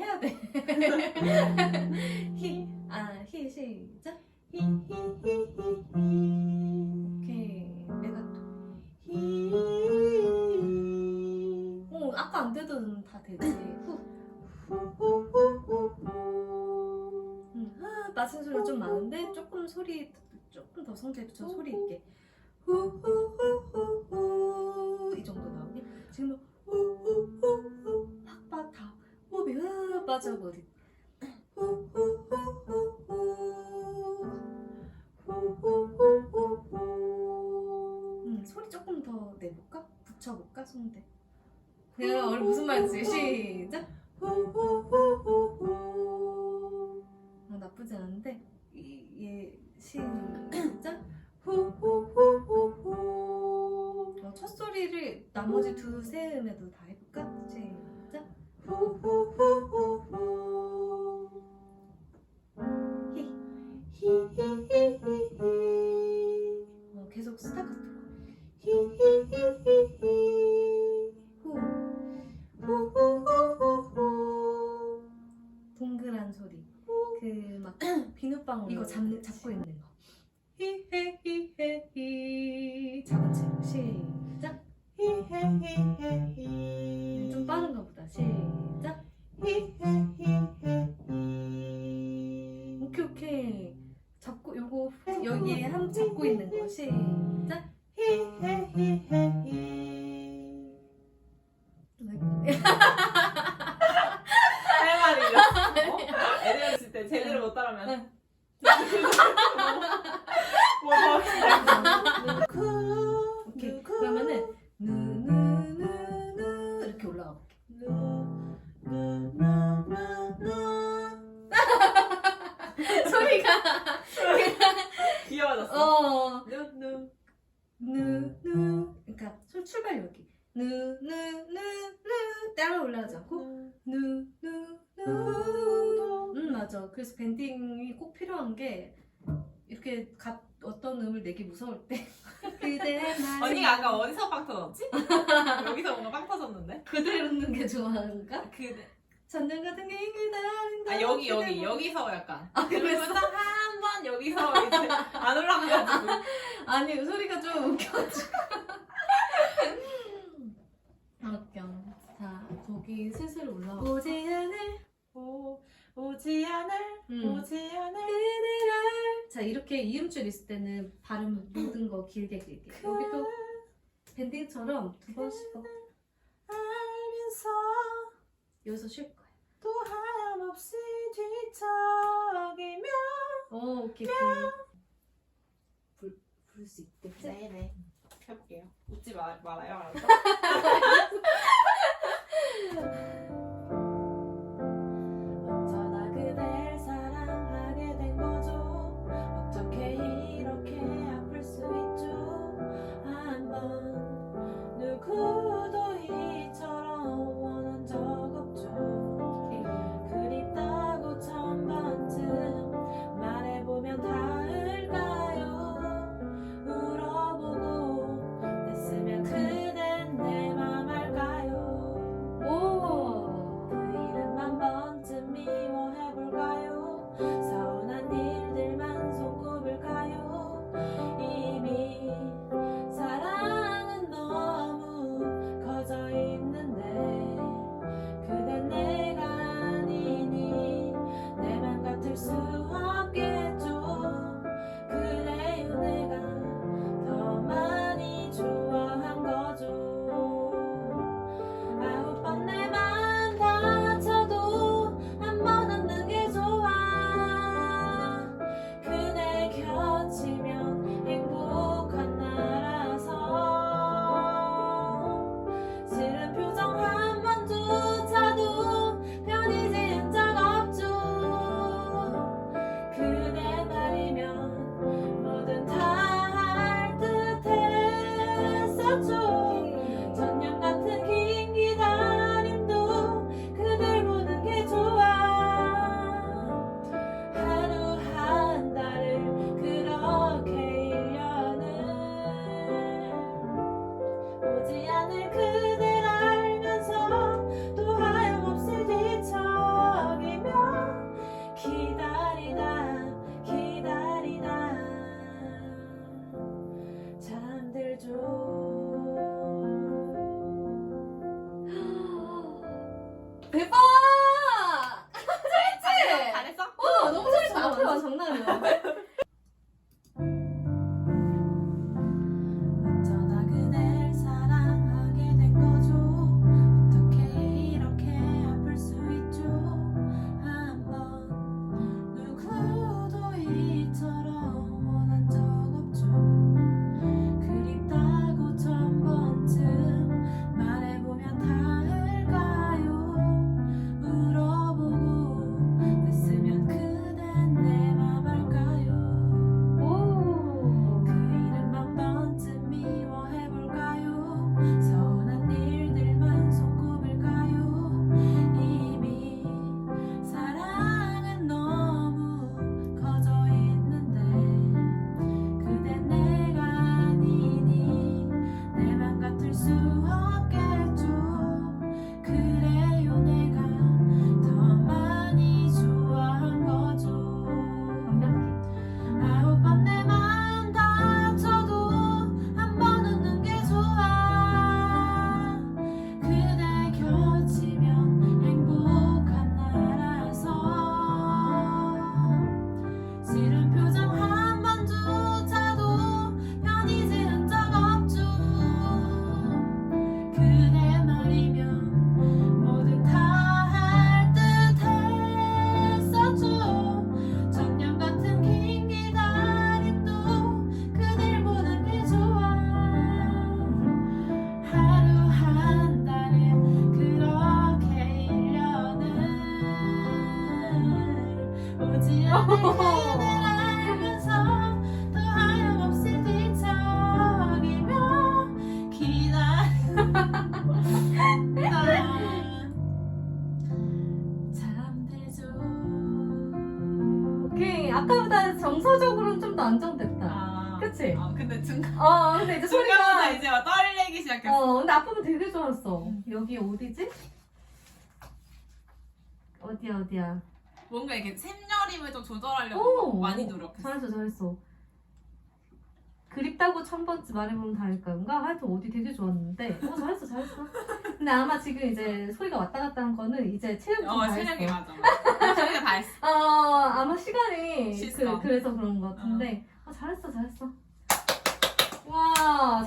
해야 돼. 히, 아, 히, 시작. 히, 히, 히, 히, 히. 오케이. 내가 또. 히. 어, 아까 안 되던 다 되지. 후. 음, 아, 맞은 소리가 좀 많은데 조금 소리 조금 더 성질 붙여 소리 있게. 후후후후후 음 소리 조금 더 내볼까? 붙여볼까 송대. 내가 오늘 무슨 말인지 시작. 아, 나쁘지 않은데 이 얘 시작. 후후후후후 어, 첫 소리를 나머지 두세 음에도 다 비눗방울 이거 잡, 잡고 있는 거. 히헤히헤히. 작은 채로 시작. 히헤히헤히. 좀 빠른가 보다. 시작. 히헤히헤히. 오케이 오케이. 잡고 요거 후- 여기에 한 잡고 있는 거. 시작. 히헤히헤히 할 말이 이랬어. 애들 있을 때 제대로 못 따라하면. 뭐더 오케이. 그러면은 누누누누 이렇게 올라가 볼게. 소리가 귀여워졌어. 어. 누누. 누누. 그러니까 술 출발 여기 누누누누 따라 올라가지 않고 음. 맞아 그래서 밴딩이 꼭 필요한 게 이렇게 가, 어떤 음을 내기 무서울 때 그대 나 언니가 아까 어디서 빵 터졌지? 여기서 뭔가 빵 터졌는데? 그대로 웃는 게 좋아하는가? 그, 전등 같은 게 기다린다 아 여기 여기 그대 여기서 약간. 아? 그래서 한번 여기서 이제 안 올라가가지고. 아니 소리가 좀 웃겨가지고 아, 웃겨 자 거기 슬슬 올라와 오지 않을 오, 오지 않을 음. 오지 않을. 그대를. 자 이렇게 이음줄 있을 때는 발음 모든 거 길게 길게. 여기도 밴딩처럼 두 번씩 더 알면서 여기서 쉴 거야. 또 하염없이 뒤척이며 오 오케이 오케이. 부를 수 있겠지? 네네. 해볼게요. 웃지 마, 말아요 알았어? 오케이. 아까보다 정서적으로는 좀 더 안정됐다. 아, 그치? 아 근데 중간 어, 근데 이제 중간마다 소리가. 이제 막 떨리기 시작했어 어, 근데 아빠는 되게 좋았어. 음. 여기 어디지? 어디야, 어디야. 뭔가 이렇게 샘여림을 좀 조절하려고 오! 많이 노력했어 잘했어, 잘했어. 그립다고 천 번째 말해보면 다일까인가? 하여튼 어디 되게 좋았는데. 어, 잘했어, 잘했어. 근데 아마 지금 이제 소리가 왔다 갔다 한 거는 이제 체력 어 좀다 체력이 했어. 맞아 체력이 다 했어 어, 아마 시간이. 그, 그래서 그런 것 같은데. 어, 잘했어, 잘했어. 와.